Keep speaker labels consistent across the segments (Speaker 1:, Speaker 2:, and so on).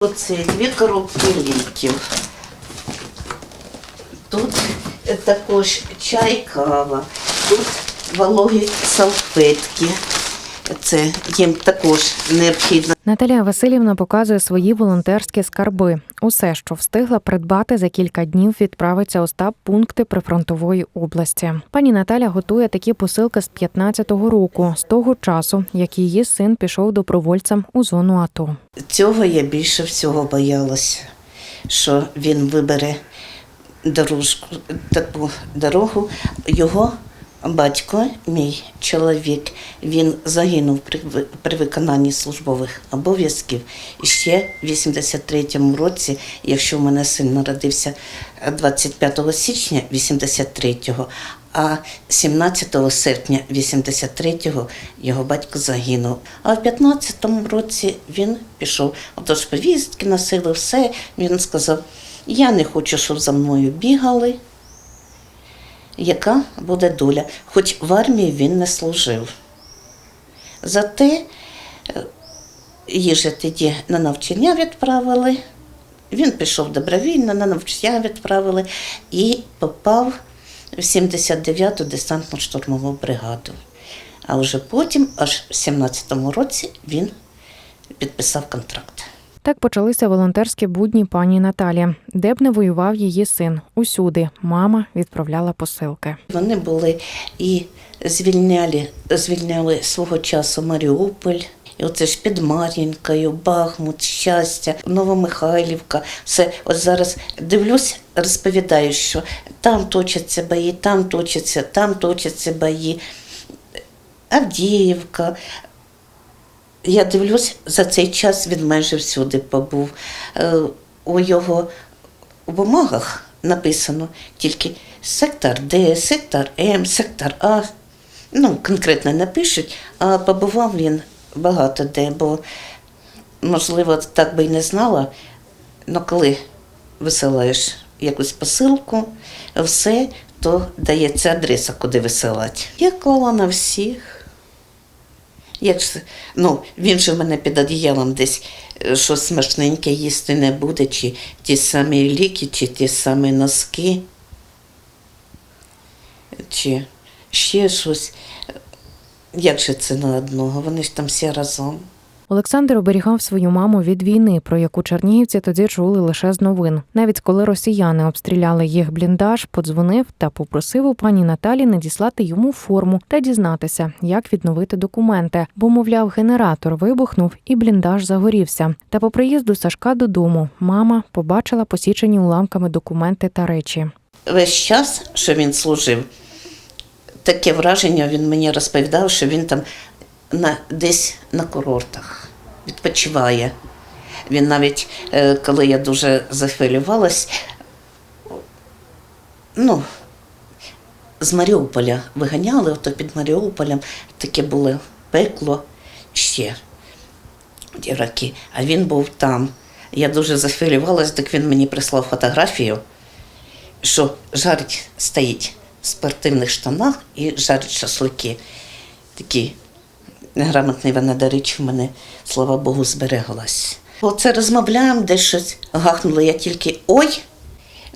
Speaker 1: Оце дві коробки ліків. Тут також чай, кава, тут вологі салфетки. Це їм також необхідно.
Speaker 2: Наталія Васильівна показує свої волонтерські скарби. Усе, що встигла придбати за кілька днів, відправиться у стаб пункти прифронтової області. Пані Наталя готує такі посилки з 15-го року, з того часу, як її син пішов добровольцем у зону АТО.
Speaker 1: Цього я більше всього боялася, що він вибере дорожку, таку дорогу. Його батько, мій чоловік, він загинув при, при виконанні службових обов'язків. Ще в 83-му році, якщо в мене син народився 25 січня 83-го, а 17 серпня 83-го його батько загинув. А в 15-му році він пішов. Отож повістки носили все. Він сказав: я не хочу, щоб за мною бігали. Яка буде доля? Хоч в армії він не служив. Зате е, їжа тоді на навчання відправили. Він пішов добровільно, на навчання відправили і попав в 79-ту десантно-штурмову бригаду. А вже потім, аж в 17-му році, він підписав контракт.
Speaker 2: Так почалися волонтерські будні пані Наталі, де б не воював її син. Усюди мама відправляла посилки.
Speaker 1: Вони були і звільняли, звільняли свого часу Маріуполь. І оце ж під Мар'їнкою, Бахмут, щастя, Новомихайлівка. Все, от зараз дивлюсь, розповідаю, що там точаться бої, там точаться, там точаться бої. Авдіївка. Я дивлюсь, за цей час він майже всюди побув. Е, У його бумагах написано тільки сектор Д, сектор М, сектор А. Ну, конкретно не пишуть, а побував він багато де, бо, можливо, так би й не знала. але коли висилаєш якусь посилку, все, то дається адреса, куди висилати. Я клала на всіх. Як ну, він же в мене під одіялом десь е, щось смачненьке їсти не буде, чи ті самі ліки, чи ті самі носки, чи ще щось. Як же це на одного? Вони ж там всі разом.
Speaker 2: Олександр оберігав свою маму від війни, про яку чернігівці тоді чули лише з новин. Навіть коли росіяни обстріляли їх бліндаж, подзвонив та попросив у пані Наталі надіслати йому форму та дізнатися, як відновити документи, бо, мовляв, генератор вибухнув і бліндаж загорівся. Та по приїзду Сашка додому мама побачила посічені уламками документи та речі.
Speaker 1: Весь час, що він служив, таке враження він мені розповідав, що він там на, десь на курортах відпочиває. Він навіть, е, коли я дуже захвилювалась, ну, з Маріуполя виганяли, ото під Маріуполем таке було пекло ще ті. А він був там. Я дуже захвилювалась, так він мені прислав фотографію, що жарить стоїть в спортивних штанах і жарить шашлики. Такі неграмотний вона, до в мене, слава Богу, збереглась. Оце розмовляємо, де щось гахнуло, я тільки ой,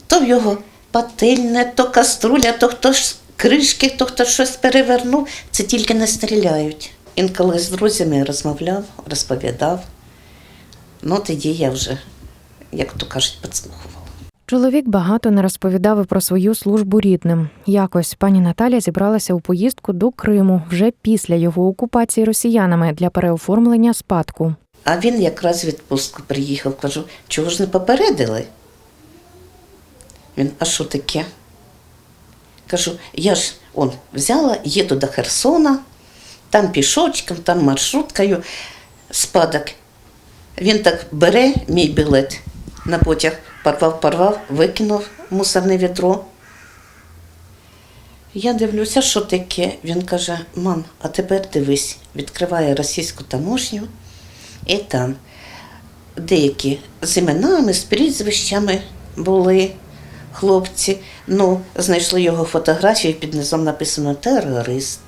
Speaker 1: то в його пательне, то каструля, то хтось кришки, то хтось щось перевернув, це тільки не стріляють. Інколи з друзями розмовляв, розповідав. Ну, тоді я вже, як то кажуть, підслухувала.
Speaker 2: Чоловік багато не розповідав і про свою службу рідним. Якось пані Наталя зібралася у поїздку до Криму вже після його окупації росіянами для переоформлення спадку.
Speaker 1: А він якраз відпустку приїхав. Кажу, чого ж не попередили? Він, а що таке? Кажу, я ж он взяла, їду до Херсона, там пішочком, там маршруткою, спадок. Він так бере мій білет на потяг, порвав, порвав, викинув мусорне відро. Я дивлюся, що таке. Він каже: мам, а тепер дивись, відкриває російську таможню, і там деякі з іменами, з прізвищами були хлопці. Ну, знайшли його фотографію, під низом написано терорист.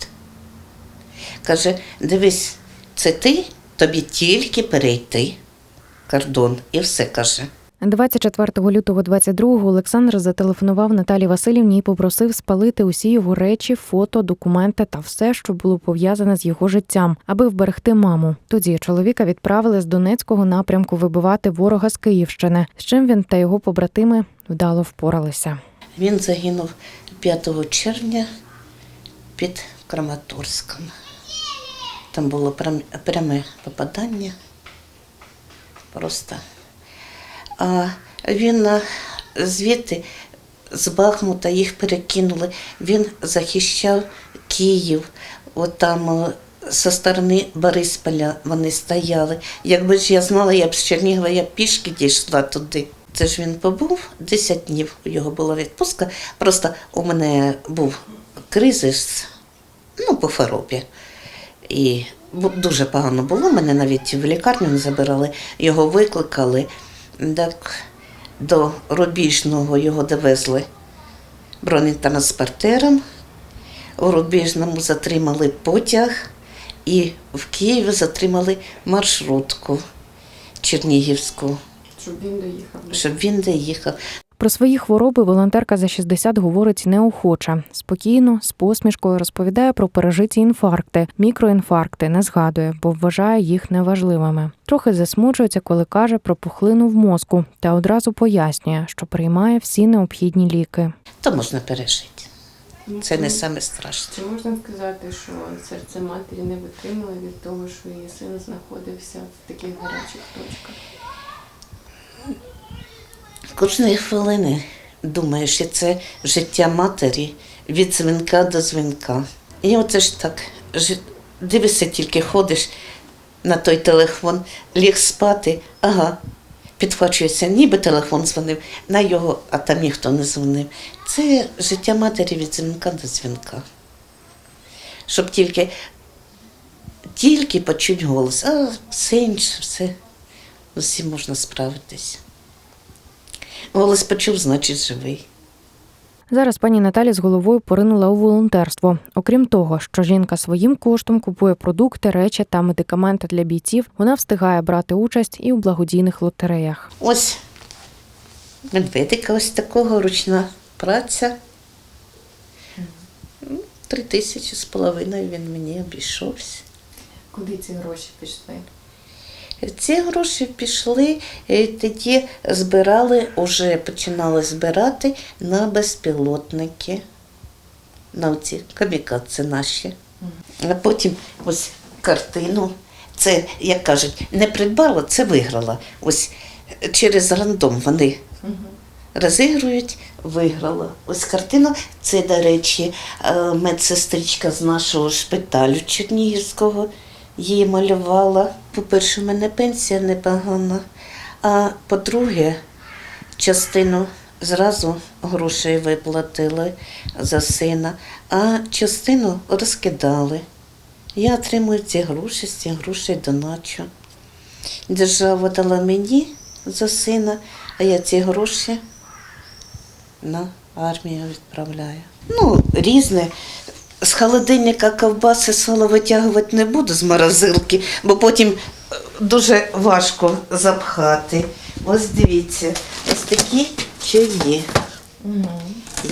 Speaker 1: Каже: дивись, це ти, тобі тільки перейти. кордон. І все каже.
Speaker 2: 24 лютого 22-го Олександр зателефонував Наталі Васильівні і попросив спалити усі його речі, фото, документи та все, що було пов'язане з його життям, аби вберегти маму. Тоді чоловіка відправили з Донецького напрямку вибивати ворога з Київщини, з чим він та його побратими вдало впоралися.
Speaker 1: Він загинув 5 червня під Краматорськом. Там було прям- пряме попадання. Просто. А він звідти з Бахмута їх перекинули. Він захищав Київ. От там а, зі сторони Борисполя вони стояли. Якби ж я знала, я б з Чернігова я б пішки дійшла туди. Це ж він побув 10 днів. У його була відпустка. Просто у мене був кризис, ну, по хворобі. І дуже погано було. Мене навіть в лікарню не забирали, його викликали. Так, до Рубіжного його довезли бронетранспортером. У Рубіжному затримали потяг і в Києві затримали маршрутку Чернігівську,
Speaker 3: Щоб він доїхав.
Speaker 1: щоб він доїхав.
Speaker 2: Про свої хвороби волонтерка за 60 говорить неохоче. Спокійно, з посмішкою розповідає про пережиті інфаркти, мікроінфаркти, не згадує, бо вважає їх неважливими. Трохи засмучується, коли каже про пухлину в мозку, та одразу пояснює, що приймає всі необхідні ліки.
Speaker 1: То можна пережити.
Speaker 3: Ну,
Speaker 1: Це не саме страшне.
Speaker 3: Чи можна сказати, що серце матері не витримало від того, що її син знаходився в таких гарячих точках?
Speaker 1: Кожної хвилини думаєш, що це життя матері від дзвінка до дзвінка. І оце ж так, дивишся, тільки ходиш на той телефон, ліг спати, ага, підхвачується, ніби телефон дзвонив, на його, а там ніхто не дзвонив. Це життя матері від дзвінка до дзвінка. Щоб тільки, тільки почуть голос, а все інше, все, усім можна справитись. Голос почув, значить живий.
Speaker 2: Зараз пані Наталі з головою поринула у волонтерство. Окрім того, що жінка своїм коштом купує продукти, речі та медикаменти для бійців, вона встигає брати участь і у благодійних лотереях.
Speaker 1: Ось медведика ось такого ручна праця. Ну, Три тисячі з половиною він мені обійшовся.
Speaker 3: Куди ці гроші пішли?
Speaker 1: Ці гроші пішли, е, тоді збирали, вже починали збирати на безпілотники, на ці камікадзе наші. А потім ось картину. Це, як кажуть, не придбала, це виграла. Ось через рандом вони розігрують, виграла. Ось картина. Це, до речі, е, медсестричка з нашого шпиталю Чернігівського її малювала. По-перше, в мене пенсія непогана. А по-друге, частину зразу грошей виплатили за сина, а частину розкидали. Я отримую ці гроші, з цих грошей доначу. Держава дала мені за сина, а я ці гроші на армію відправляю. Ну, різне. З холодильника ковбаси сало витягувати не буду з морозилки, бо потім е, дуже важко запхати. Ось дивіться, ось такі чаї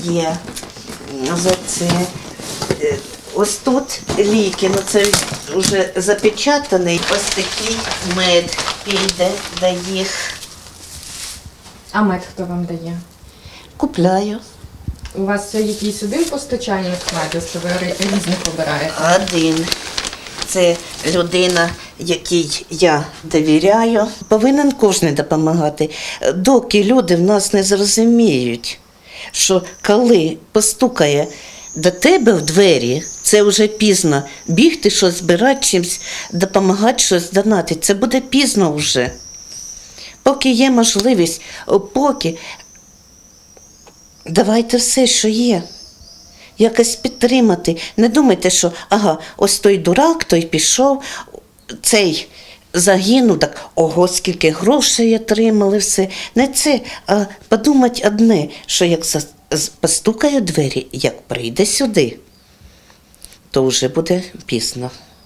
Speaker 1: є за це. Е, Ось тут ліки, ну це вже запечатаний. Ось такий мед піде до їх.
Speaker 3: А мед хто вам дає?
Speaker 1: Купляю.
Speaker 3: У вас якийсь один постачальник меду, що ви різних обираєте?
Speaker 1: Один. Це людина, якій я довіряю. Повинен кожен допомагати. Доки люди в нас не зрозуміють, що коли постукає до тебе в двері, це вже пізно. Бігти щось збирати чимось, допомагати щось донати. Це буде пізно вже. Поки є можливість, поки давайте все, що є якось підтримати. Не думайте, що ага, ось той дурак, той пішов, цей загинув, так ого, скільки грошей отримали, все. Не це, а подумати одне, що як постукає двері, як прийде сюди, то вже буде пізно.